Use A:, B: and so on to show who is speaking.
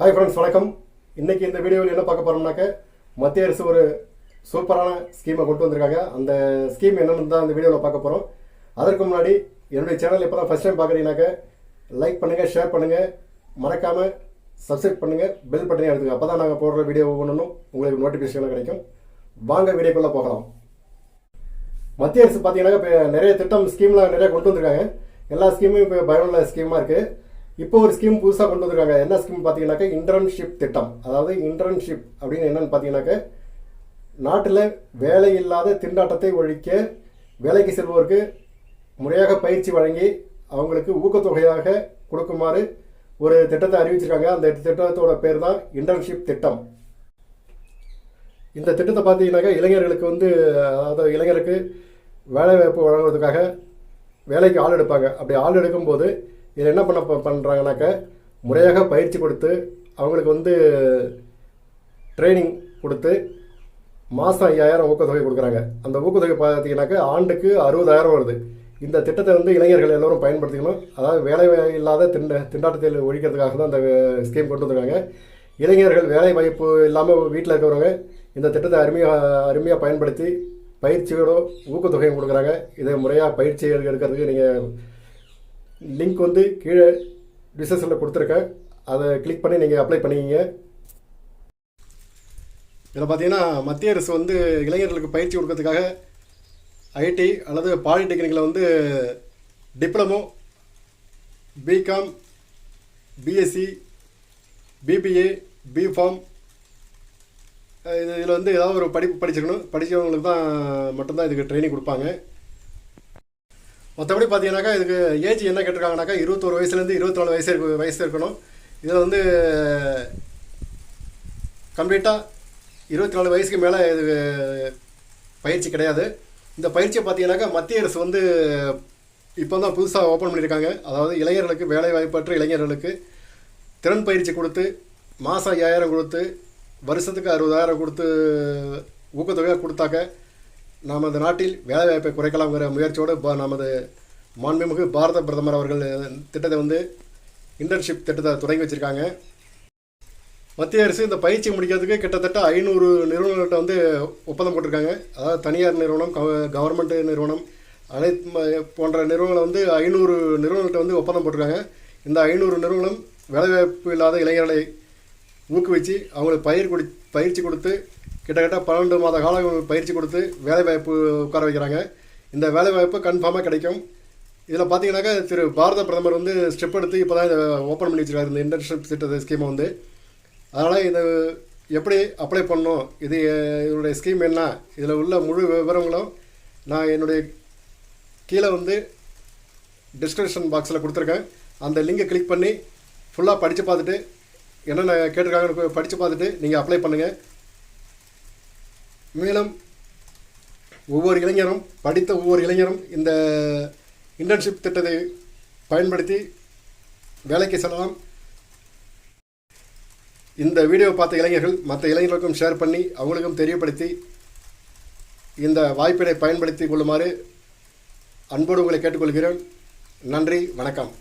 A: Hi friends வணக்கம். இன்னைக்கு இந்த வீடியோவில் என்ன பார்க்க போகிறோம்னாக்க மத்திய அரசு ஒரு சூப்பரான ஸ்கீமை கொண்டு வந்திருக்காங்க. அந்த ஸ்கீம் என்னென்னு தான் இந்த வீடியோவில் பார்க்க போகிறோம் அதற்கு முன்னாடி என்னுடைய சேனல் இப்போ தான் ஃபஸ்ட் டைம் பார்க்குறீங்கனாக்க லைக் பண்ணுங்கள் ஷேர் பண்ணுங்கள் மறக்காமல் சப்ஸ்கிரைப் பண்ணுங்கள் பெல் பட்டனை எடுத்துங்க அப்போ தான் நாங்கள் போடுற வீடியோ ஒவ்வொன்றும் உங்களுக்கு நோட்டிஃபிகேஷன் கிடைக்கும். வாங்க வீடியோக்குள்ளே போகலாம். மத்திய அரசு பார்த்தீங்கன்னா இப்போ நிறைய திட்டம் ஸ்கீம்லாம் நிறைய கொண்டு வந்திருக்காங்க. எல்லா ஸ்கீமும் இப்போ பயனுள்ள ஸ்கீமாக இருக்குது இப்போ ஒரு ஸ்கீம் புதுசாக கொண்டு வந்திருக்காங்க. என்ன ஸ்கீம் பார்த்தீங்கன்னாக்கா? இன்டர்ன்ஷிப் திட்டம். அதாவது இன்டர்ன்ஷிப் அப்படின்னு என்னன்னு பார்த்தீங்கன்னாக்க நாட்டில் வேலை இல்லாத திண்டாட்டத்தை ஒழிக்க வேலைக்கு செல்வோருக்கு முறையாக பயிற்சி வழங்கி அவங்களுக்கு ஊக்கத்தொகையாக கொடுக்குமாறு ஒரு திட்டத்தை அறிவிச்சிருக்காங்க. அந்த திட்டத்தோட பேர் தான் இன்டர்ன்ஷிப் திட்டம். இந்த திட்டத்தை பார்த்தீங்கன்னாக்கா இளைஞர்களுக்கு வந்து அதாவது இளைஞருக்கு வேலை வாய்ப்பு வேலைக்கு ஆள் எடுப்பாங்க. அப்படி ஆள் எடுக்கும்போது இதில் என்ன பண்ண பண்ணுறாங்கனாக்க முறையாக பயிற்சி கொடுத்து அவங்களுக்கு வந்து ட்ரைனிங் கொடுத்து மாதம் ஐயாயிரம் ஊக்கத்தொகை கொடுக்குறாங்க. அந்த ஊக்கத்தொகை பார்த்தீங்கன்னாக்கா ஆண்டுக்கு அறுபதாயிரம் வருது. இந்த திட்டத்தை வந்து இளைஞர்கள் எல்லோரும் பயன்படுத்திக்கணும். அதாவது வேலை இல்லாத திண்ட திண்டாட்டத்தில் ஒழிக்கிறதுக்காக தான் அந்த ஸ்கீம் கொண்டு வந்திருக்காங்க. இளைஞர்கள் வேலை வாய்ப்பு இல்லாமல் வீட்டில் இருக்கிறவங்க இந்த திட்டத்தை அருமையாக அருமையாக பயன்படுத்தி பயிற்சியோட ஊக்கத்தொகையும் கொடுக்குறாங்க. இதை முறையாக பயிற்சி எடுக்கிறதுக்கு நீங்கள் லிங்க் வந்து கீழே டிஸ்கிரிப்ஷனில் கொடுத்துருக்கேன். அதை கிளிக் பண்ணி நீங்கள் அப்ளை பண்ணிக்கிங்க. இதில் பார்த்தீங்கன்னா மத்திய அரசு வந்து இளைஞர்களுக்கு பயிற்சி கொடுக்கறதுக்காக ஐடி அல்லது பாலிடெக்னிக்கில் வந்து diploma BCom BSc BBA BPharm இது இதில் வந்து ஏதாவது ஒரு படிப்பு படிச்சிருக்கணும். படித்தவங்களுக்கு தான் மட்டும்தான் இதுக்கு ட்ரைனிங் கொடுப்பாங்க. மற்றபடி பார்த்தீங்கன்னாக்கா இதுக்கு ஏஜ் என்ன கேட்டிருக்காங்கனாக்கா இருபத்தோரு வயசுலேருந்து இருபத்தி நாலு வயசு இருக்கு வயசு இருக்கணும். இதில் வந்து கம்ப்ளீட்டாக இருபத்தி நாலு வயசுக்கு மேலே இது பயிற்சி கிடையாது. இந்த பயிற்சியை பார்த்தீங்கன்னாக்கா மத்திய அரசு வந்து இப்போ தான் புதுசாக ஓப்பன் பண்ணியிருக்காங்க. அதாவது இளைஞர்களுக்கு வேலை வாய்ப்பற்ற இளைஞர்களுக்கு திறன் பயிற்சி கொடுத்து மாதம் ஐயாயிரம் கொடுத்து வருஷத்துக்கு அறுபதாயிரம் கொடுத்து ஊக்கத்தொகையாக கொடுத்தாக்க நாம் இந்த நாட்டில் வேலைவாய்ப்பை குறைக்கலாம்ங்கிற முயற்சியோடு பா நமது மாண்புமிகு பாரத பிரதமர் அவர்கள் திட்டத்தை வந்து இன்டர்ன்ஷிப் திட்டத்தை தொடங்கி வச்சுருக்காங்க. மத்திய அரசு இந்த பயிற்சி முடிக்கிறதுக்கு கிட்டத்தட்ட ஐநூறு நிறுவனங்கள்கிட்ட வந்து ஒப்பந்தம் போட்டிருக்காங்க. அதாவது தனியார் நிறுவனம் கவர்மெண்ட் நிறுவனம் அனைத்து போன்ற நிறுவனங்களை வந்து ஐநூறு நிறுவனங்கள்கிட்ட வந்து ஒப்பந்தம் போட்டிருக்காங்க. இந்த ஐநூறு நிறுவனம் வேலைவாய்ப்பு இல்லாத இளைஞர்களை ஊக்குவிச்சு அவங்களுக்கு பயிர் கொடு பயிற்சி கொடுத்து கிட்டத்தட்ட பன்னெண்டு மாத காலம் பயிற்சி கொடுத்து வேலைவாய்ப்பு உட்கார வைக்கிறாங்க. இந்த வேலைவாய்ப்பு கன்ஃபார்மாக கிடைக்கும். இதில் பார்த்தீங்கன்னாக்கா திரு பாரத பிரதமர் வந்து ஸ்டெப் எடுத்து இப்போ தான் இதை ஓப்பன் பண்ணி வச்சுருக்காரு. இந்த இன்டர்ன்ஷிப் திட்டத்தை ஸ்கீமை வந்து. அதனால் இது எப்படி அப்ளை பண்ணணும்? இது இதனுடைய ஸ்கீம் என்ன? இதில் உள்ள முழு விவரங்களும் நான் என்னுடைய கீழே வந்து டிஸ்கிரிப்ஷன் பாக்ஸில் கொடுத்துருக்கேன். அந்த லிங்கை கிளிக் பண்ணி ஃபுல்லாக படித்து பார்த்துட்டு என்னென்ன கேட்டிருக்காங்கன்னு படித்து பார்த்துட்டு நீங்கள் அப்ளை பண்ணுங்கள் மேலும் ஒவ்வொரு இளைஞரும் படித்த ஒவ்வொரு இளைஞரும் இந்த இன்டர்ன்ஷிப் திட்டத்தை பயன்படுத்தி வேலைக்கு செல்லலாம். இந்த வீடியோ பார்த்த இளைஞர்கள் மற்ற இளைஞர்களுக்கும் ஷேர் பண்ணி அவங்களுக்கும் தெரியப்படுத்தி இந்த வாய்ப்பினை பயன்படுத்தி கொள்ளுமாறு அன்போடு உங்களை கேட்டுக்கொள்கிறேன். நன்றி வணக்கம்.